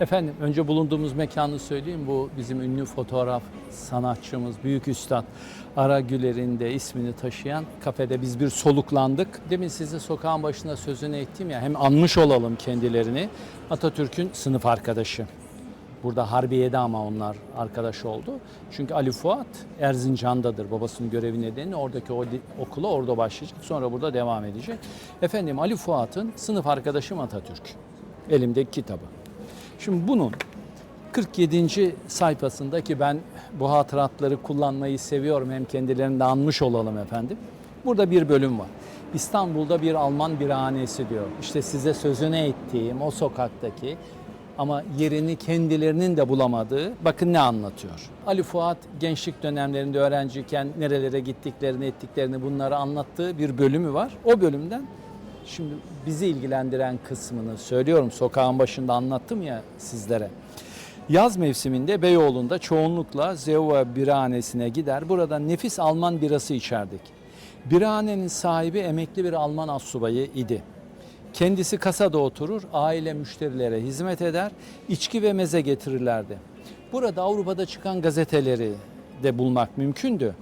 Efendim önce bulunduğumuz mekanı söyleyeyim. Bu bizim ünlü fotoğraf sanatçımız, büyük üstad Ara Güler'in de ismini taşıyan kafede biz bir soluklandık. Demin size sokağın başında sözünü ettim ya hem anmış olalım kendilerini. Atatürk'ün sınıf arkadaşı. Burada Harbiye'de ama onlar arkadaş oldu. Çünkü Ali Fuat Erzincan'dadır babasının görevi nedeniyle. Oradaki o okula orada başlayacak. Sonra burada devam edecek. Efendim Ali Fuat'ın sınıf arkadaşım Atatürk. Elimdeki kitabı. Şimdi bunun 47. sayfasında ki ben bu hatıratları kullanmayı seviyorum hem kendilerini de anmış olalım efendim. Burada bir bölüm var. İstanbul'da bir Alman birhanesi diyor. İşte size sözünü ettiğim o sokaktaki ama yerini kendilerinin de bulamadığı bakın ne anlatıyor. Ali Fuat gençlik dönemlerinde öğrenciyken nerelere gittiklerini ettiklerini bunları anlattığı bir bölümü var. O bölümden Şimdi bizi ilgilendiren kısmını söylüyorum. Sokağın başında anlattım ya sizlere. Yaz mevsiminde Beyoğlu'nda çoğunlukla Zeuva birhanesine gider. Burada nefis Alman birası içerdik. Birhanenin sahibi emekli bir Alman astsubayı idi. Kendisi kasada oturur, aile müşterilere hizmet eder, içki ve meze getirirlerdi. Burada Avrupa'da çıkan gazeteleri de bulmak mümkündü.